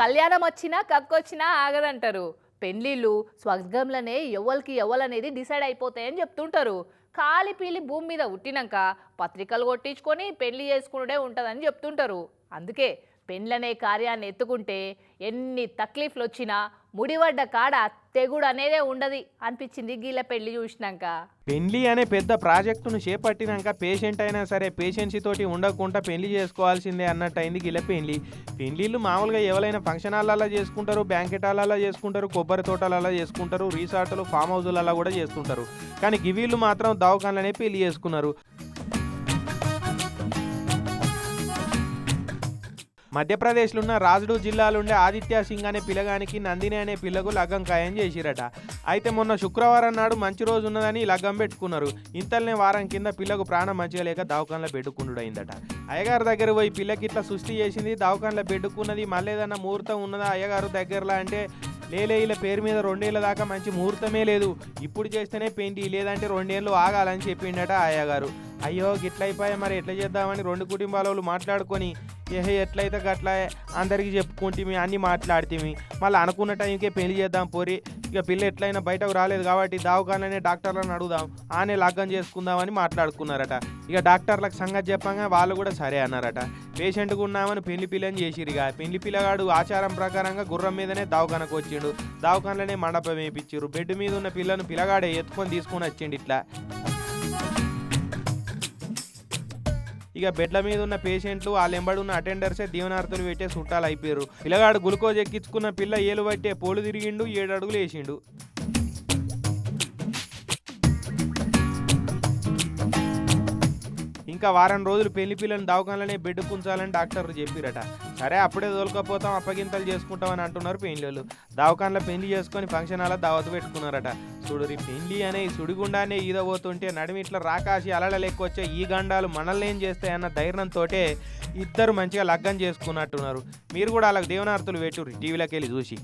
కళ్యాణం వచ్చినా కక్కొచ్చినా ఆగదంటారు. పెళ్ళిళ్ళు స్వర్గంలోనే ఎవరికి ఎవరనేది డిసైడ్ అయిపోతాయని చెప్తుంటారు. కాలి పీలి భూమి మీద ఉట్టినాక పత్రికలు కొట్టించుకొని పెళ్ళి చేసుకునే ఉంటుందని చెప్తుంటారు. అందుకే పెండ్లనే కార్యాన్ని ఎత్తుకుంటే ఎన్ని తక్లీఫ్లు వచ్చినా ముడివడ్డ కాడ తెగుడు అనేదే ఉండదు అనిపించింది గీళ్ళ పెళ్ళి చూసినాక. పెళ్ళి అనే పెద్ద ప్రాజెక్టును చేపట్టినాక పేషెంట్ అయినా సరే పేషెన్సీ తోటి ఉండకుండా పెళ్ళి చేసుకోవాల్సిందే అన్నట్టు అయింది గిల పెళ్ళి పెళ్ళిళ్ళు మామూలుగా ఎవరైనా ఫంక్షన్ హాల్లో చేసుకుంటారు బ్యాంకెట్ హాల్లో చేసుకుంటారు కొబ్బరి తోటలలో చేసుకుంటారు రీసార్ట్లు ఫామ్ హౌజులలో కూడా చేసుకుంటారు కానీ గివీళ్ళు మాత్రం దవాఖాన్లనే పెళ్ళి చేసుకున్నారు. మధ్యప్రదేశ్లో ఉన్న రాజుడు జిల్లాలుండే ఆదిత్య సింగ్ అనే పిల్లగానికి నందిని అనే పిల్లకు లగ్గం ఖాయం చేసిరట. అయితే మొన్న శుక్రవారం నాడు మంచి రోజు ఉన్నదని లగ్గం పెట్టుకున్నారు. ఇంతలోనే వారం కింద పిల్లకు ప్రాణం మంచిగా లేక దవాఖానలో పెట్టుకున్నాడు అయిందట అయ్యగారు దగ్గర పోయి పిల్లకి ఇట్లా సృష్టి చేసింది దవాఖానలో పెట్టుకున్నది మళ్ళీ ముహూర్తం ఉన్నదా అయ్యగారు దగ్గరలో అంటే లేలే ఇలా పేరు మీద రెండేళ్ళ దాకా మంచి ముహూర్తమే లేదు. ఇప్పుడు చేస్తేనే పెయింటి లేదంటే రెండేళ్ళు ఆగాలని చెప్పిండట అయ్యగారు. అయ్యో గిట్లయిపోయా మరి ఎట్లా చేద్దామని రెండు కుటుంబాల వాళ్ళు మాట్లాడుకొని ఏహే ఎట్లయితే గట్లా అందరికీ చెప్పుకుంటే అన్నీ మాట్లాడితే మళ్ళీ అనుకున్న టైంకే పెళ్ళి చేద్దాం పోరి. ఇక పిల్ల ఎట్లయినా బయటకు రాలేదు కాబట్టి దావకాలనే డాక్టర్లను అడుగుదాం. ఆనే లగ్గం చేసుకుందామని మాట్లాడుకున్నారట. ఇక డాక్టర్లకు సంగతి చెప్పంగా వాళ్ళు కూడా సరే అన్నారట. పేషెంట్గా ఉన్నామని పెళ్ళి పిల్లని చేసిరు ఇక. పెళ్ళి పిల్లగాడు ఆచారం ప్రకారంగా గుర్రం మీదనే దవాఖానకు వచ్చిండు. దావకానలోనే మండపం వేయించారు బెడ్ మీద ఉన్న పిల్లను పిల్లగాడే ఎత్తుకొని తీసుకొని వచ్చిండు ఇట్లా. ఇక బెడ్ల మీద ఉన్న పేషెంట్లు వాళ్ళ ఎంబడి ఉన్న అటెండర్సే దీవనార్థులు పెట్టే చుట్టాలు అయిపోయారు పిల్లగాడు గ్లూకోజ్ ఎక్కించుకున్న పిల్ల ఏలు పట్టే పోలు తిరిగిండు ఏడు అడుగులు వేసిండు. ఇంకా వారం రోజులు పెళ్ళి పిల్లని దవాఖానలోనే బెడ్ పుంచాలని డాక్టర్లు చెప్పిరట. సరే అప్పుడే తోలుకపోతాం అప్పగింతలు చేసుకుంటామని అంటున్నారు పెళ్ళిళ్ళు దవాఖానలో పెళ్ళి చేసుకొని ఫంక్షన్ హాల్లో దావత్ పెట్టుకున్నారట. చూడురి పెళ్ళి అనే ఈ సుడిగుండానే నడిమి ఇట్లా రాకాసి అలల లెక్కొచ్చే ఈ గండాలు మనల్ని ఏం చేస్తాయన్న ధైర్యంతో ఇద్దరు మంచిగా లగ్గం చేసుకున్నట్టున్నారు. మీరు కూడా అలా దేవనార్థులు పెట్టుర్రి టీవీలోకి వెళ్ళి చూసి.